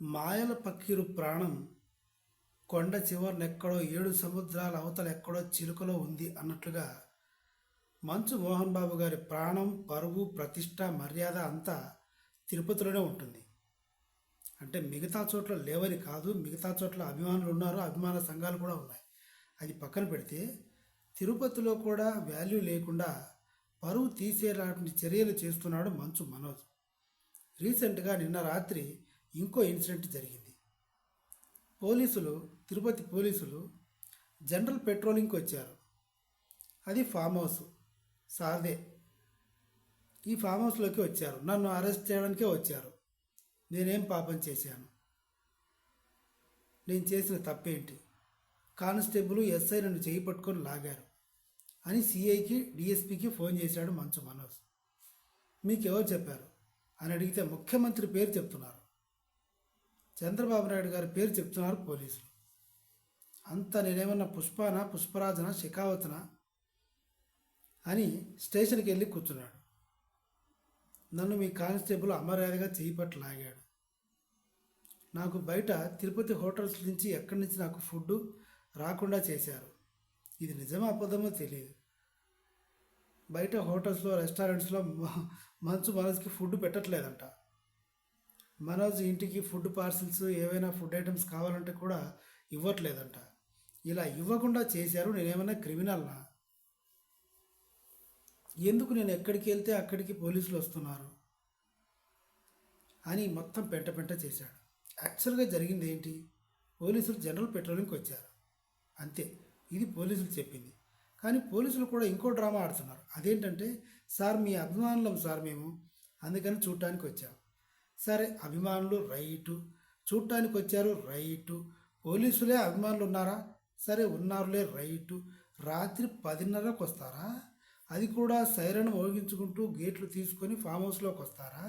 మాయల పక్కిరు ప్రాణం కొండ చివరనెక్కడో ఏడు సముద్రాల అవతల ఎక్కడో చిలుకలో ఉంది అన్నట్లుగా మంచు మోహన్ బాబు గారి ప్రాణం పరువు ప్రతిష్ట మర్యాద అంతా తిరుపతిలోనే ఉంటుంది. అంటే మిగతా చోట్ల లేవని కాదు మిగతా చోట్ల అభిమానులు ఉన్నారు అభిమాన సంఘాలు కూడా ఉన్నాయి. అది పక్కన పెడితే తిరుపతిలో కూడా వాల్యూ లేకుండా పరువు తీసేలాంటి చర్యలు చేస్తున్నాడు మంచు మనోజ్. రీసెంట్గా నిన్న రాత్రి ఇంకో ఇన్సిడెంట్ జరిగింది. పోలీసులు తిరుపతి పోలీసులు జనరల్ పెట్రోలింగ్కి వచ్చారు. అది ఫామ్ హౌస్ సాదే ఈ ఫామ్ హౌస్లోకి వచ్చారు. నన్ను అరెస్ట్ చేయడానికే వచ్చారు. నేనేం పాపం చేశాను? నేను చేసిన తప్పేంటి? కానిస్టేబుల్ ఎస్ఐ నన్ను చేయి పట్టుకొని లాగారు. అని సిఐకి డిఎస్పికి ఫోన్ చేశాడు మంచు మనోజ్. మీకు ఎవరు చెప్పారు? అని అడిగితే ముఖ్యమంత్రి పేరు చెప్తున్నారు. చంద్రబాబు నాయుడు గారి పేరు చెప్తున్నారు పోలీసులు. అంత నేనేమన్నా పుష్పాన పుష్పరాజన శిఖావతన అని స్టేషన్కి వెళ్ళి కూర్చున్నాడు. నన్ను మీ కానిస్టేబుల్ అమర్యాదగా చేయి లాగాడు. నాకు బయట తిరుపతి హోటల్స్ నుంచి ఎక్కడి నుంచి నాకు ఫుడ్ రాకుండా చేశారు. ఇది నిజమా అబద్ధమో తెలియదు బయట హోటల్స్లో రెస్టారెంట్స్లో మ- మంచు మనసుకి ఫుడ్ పెట్టట్లేదంట. మనోజ్ ఇంటికి ఫుడ్ పార్సిల్స్ ఏవైనా ఫుడ్ ఐటమ్స్ కావాలంటే కూడా ఇవ్వట్లేదంట. ఇలా ఇవ్వకుండా చేశారు నేనేమైనా క్రిమినల్నా? ఎందుకు నేను ఎక్కడికి వెళ్తే అక్కడికి పోలీసులు వస్తున్నారు? అని మొత్తం పెంట పెంట చేశాడు. యాక్చువల్గా జరిగింది ఏంటి? పోలీసులు జనరల్ పెట్రోలింగ్కి వచ్చారు. అంతే ఇది పోలీసులు చెప్పింది. కానీ పోలీసులు కూడా ఇంకో డ్రామా ఆడుతున్నారు. అదేంటంటే సార్ మీ అభిమానులం సార్ మేము. అందుకని చూడటానికి వచ్చాం. సరే అభిమానులు రైటు. చూడటానికి వచ్చారు రైటు. పోలీసులే అభిమానులు ఉన్నారా సరే ఉన్నారులే రైటు. రాత్రి పదిన్నరకు వస్తారా అది కూడా సైరన్ మోగించుకుంటూ గేట్లు తీసుకొని ఫామ్ హౌస్లోకి వస్తారా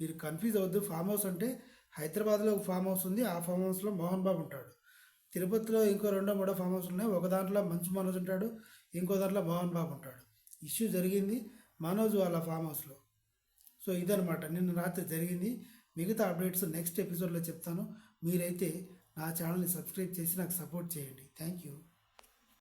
మీరు కన్ఫ్యూజ్ అవద్దు ఫామ్ హౌస్ అంటే హైదరాబాద్లో ఒక ఫామ్ హౌస్ ఉంది. ఆ ఫామ్ హౌస్లో మోహన్ బాబు ఉంటాడు. తిరుపతిలో ఇంకో రెండో మూడో ఫామ్ హౌస్ ఉన్నాయి. ఒక దాంట్లో మంచు మనోజ్ ఉంటాడు. ఇంకో దాంట్లో మోహన్ బాబు ఉంటాడు. ఇష్యూ జరిగింది మనోజ్ వాళ్ళ ఫామ్ హౌస్లో. సో ఇదనమాట నిన్న రాత్రి జరిగింది. మిగతా అప్డేట్స్ నెక్స్ట్ ఎపిసోడ్లో చెప్తాను. మీరైతే నా ఛానల్ని సబ్స్క్రైబ్ చేసి నాకు సపోర్ట్ చేయండి. Thank you